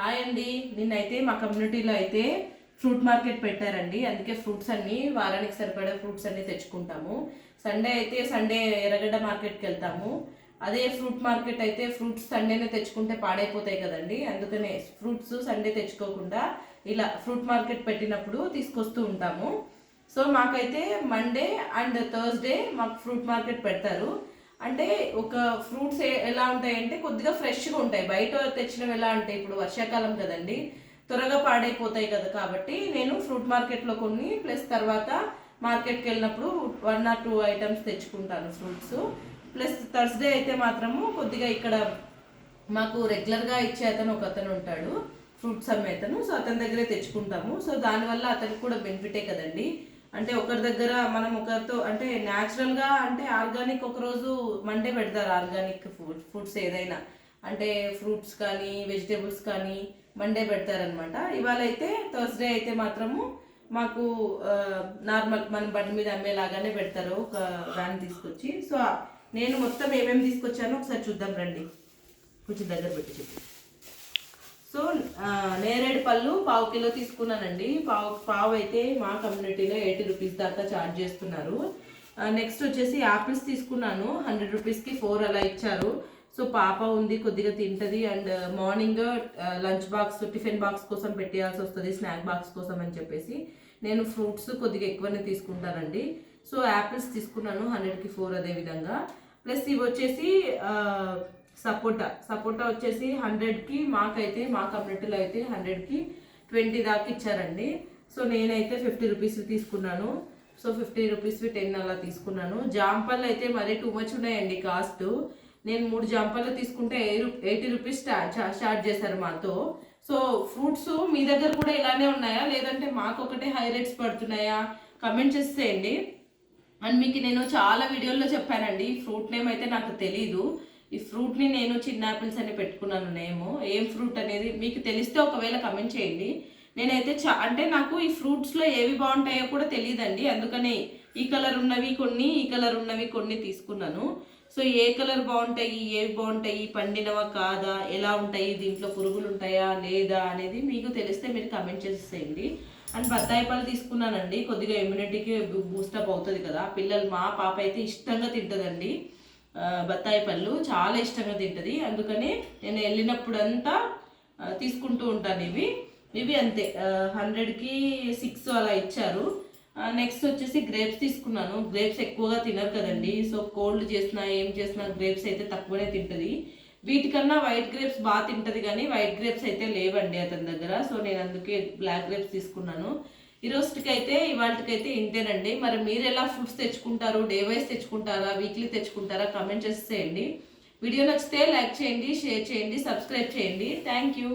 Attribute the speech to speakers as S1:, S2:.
S1: Hi అండి. నిన్నైతే మా కమ్యూనిటీలో అయితే ఫ్రూట్ మార్కెట్ పెట్టారండి. అందుకే ఫ్రూట్స్ అన్ని వారానికి సరిపడే ఫ్రూట్స్ అన్నీ తెచ్చుకుంటాము. సండే అయితే సండే ఎర్రగడ్డ మార్కెట్కి వెళ్తాము. అదే ఫ్రూట్ మార్కెట్ అయితే ఫ్రూట్స్ సండేనే తెచ్చుకుంటే పాడైపోతాయి కదండి. అందుకనే ఫ్రూట్స్ సండే తెచ్చుకోకుండా ఇలా ఫ్రూట్ మార్కెట్ పెట్టినప్పుడు తీసుకొస్తూ ఉంటాము. సో మాకైతే మండే అండ్ థర్స్డే మాకు ఫ్రూట్ మార్కెట్ పెడతారు. అంటే ఒక ఫ్రూట్స్ ఏ- ఎలా ఉంటాయంటే కొద్దిగా ఫ్రెష్గా ఉంటాయి. బయట తెచ్చినవి ఎలా అంటే ఇప్పుడు వర్షాకాలం కదండి త్వరగా పాడైపోతాయి కదా కాబట్టి నేను ఫ్రూట్ మార్కెట్లో కొన్ని ప్లస్ తర్వాత మార్కెట్కి వెళ్ళినప్పుడు వన్ ఆర్ టూ ఐటమ్స్ తెచ్చుకుంటాను ఫ్రూట్స్. ప్లస్ థర్స్డే అయితే మాత్రము కొద్దిగా ఇక్కడ మాకు రెగ్యులర్గా ఇచ్చే అతను ఒక అతను ఉంటాడు ఫ్రూట్స్ అమ్మే అతను. సో అతని దగ్గరే తెచ్చుకుంటాము. సో దానివల్ల అతనికి కూడా బెనిఫిటే కదండి. అంటే ఒకరి దగ్గర మనం ఒకరితో అంటే న్యాచురల్గా అంటే ఆర్గానిక్ ఒక రోజు మండే పెడతారు ఆర్గానిక్ ఫుడ్ ఫుడ్స్ ఏదైనా. అంటే ఫ్రూట్స్ కానీ వెజిటేబుల్స్ కానీ మండే పెడతారనమాట ఇవాళ అయితే థర్స్డే అయితే మాత్రము మాకు నార్మల్ మన బండి మీద అమ్మేలాగానే పెడతారు. ఒక వ్యాన్ తీసుకొచ్చి. సో నేను మొత్తం ఏమేమి తీసుకొచ్చానో ఒకసారి చూద్దాం రండి. కొంచెం దగ్గర పెట్టి చెప్పి. సో నేరేడు పళ్ళు పావు కిలో తీసుకున్నానండి. పావు పావు అయితే మా కమ్యూనిటీలో ఎయిటీ రూపీస్ దాకా ఛార్జ్ చేస్తున్నారు. నెక్స్ట్ వచ్చేసి యాపిల్స్ తీసుకున్నాను. హండ్రెడ్ రూపీస్కి ఫోర్ అలా ఇచ్చారు. సో పాప ఉంది కొద్దిగా తింటుంది and morning lunch box tiffin box కోసం పెట్టేయాల్సి వస్తుంది స్నాక్ బాక్స్ కోసం అని చెప్పేసి. నేను ఫ్రూట్స్ కొద్దిగా ఎక్కువనే తీసుకుంటానండి. సో యాపిల్స్ తీసుకున్నాను హండ్రెడ్కి ఫోర్ అదే విధంగా. ప్లస్ ఇవి వచ్చేసి సపోటా. సపోటా వచ్చేసి హండ్రెడ్కి మాకైతే మా కమ్యూనిటీలో అయితే హండ్రెడ్కి ట్వంటీ దాకా ఇచ్చారండి. సో నేనైతే ఫిఫ్టీ రూపీస్ తీసుకున్నాను. సో ఫిఫ్టీ రూపీస్వి టెన్ అలా తీసుకున్నాను. జాంపళ్ళు అయితే మరీ టూ మచ్ ఉన్నాయండి కాస్ట్ నేను మూడు జాంపళ్ళు తీసుకుంటే ఎయిటీ రూపీస్ స్టార్ట్ చేశారు మాతో. సో ఫ్రూట్స్ మీ దగ్గర కూడా ఇలానే ఉన్నాయా? లేదంటే మాకు ఒకటే హై రేట్స్ పడుతున్నాయా? కమెంట్ చేసేయండి అండ్ మీకు నేను చాలా వీడియోల్లో చెప్పానండి. ఫ్రూట్ నేమ్ అయితే నాకు తెలీదు. ఈ ఫ్రూట్ని నేను చిన్న యాపిల్స్ అని పెట్టుకున్నాను నేము. ఏం ఫ్రూట్ అనేది మీకు తెలిస్తే ఒకవేళ కమెంట్ చేయండి. నేనైతే చా అంటే నాకు ఈ ఫ్రూట్స్లో ఏవి బాగుంటాయో కూడా తెలియదండి. అందుకనే ఈ కలర్ ఉన్నవి కొన్ని ఈ కలర్ ఉన్నవి కొన్ని తీసుకున్నాను. సో ఏ కలర్ బాగుంటాయి ఏవి బాగుంటాయి పండినవా కాదా ఎలా ఉంటాయి దీంట్లో పురుగులు ఉంటాయా లేదా అనేది మీకు తెలిస్తే మీరు కమెంట్ చేసేయండి. అండ్ బత్తాయి పళ్ళు తీసుకున్నానండి. కొద్దిగా ఇమ్యూనిటీకి బూస్టప్ అవుతుంది కదా. పిల్లలు మా పాప అయితే ఇష్టంగా తింటుందండి. బత్తాయి పళ్ళు చాలా ఇష్టంగా తింటుంది. అందుకని నేను వెళ్ళినప్పుడంతా తీసుకుంటూ ఉంటాను ఇవి. ఇవి అంతే. హండ్రెడ్కి సిక్స్ అలా ఇచ్చారు. నెక్స్ట్ వచ్చేసి గ్రేప్స్ తీసుకున్నాను. గ్రేప్స్ ఎక్కువగా తినరు కదండి. సో కోల్డ్ చేసినా ఏం చేసినా గ్రేప్స్ అయితే తక్కువనే తింటుంది. వీటికన్నా వైట్ గ్రేప్స్ బాగా తింటది కానీ వైట్ గ్రేప్స్ అయితే లేవండి అతని దగ్గర. సో నేను అందుకే బ్లాక్ గ్రేప్స్ తీసుకున్నాను. ఈ రోజుకి అయితే ఇవాళకైతే ఇంతేనండి. మరి మీరు ఎలా ఫుడ్స్ తెచ్చుకుంటారు డే వైజ్ తెచ్చుకుంటారా వీక్లీ తెచ్చుకుంటారా కమెంట్ చేసేయండి వీడియో నచ్చితే లైక్ చేయండి షేర్ చేయండి సబ్స్క్రైబ్ చేయండి. Thank you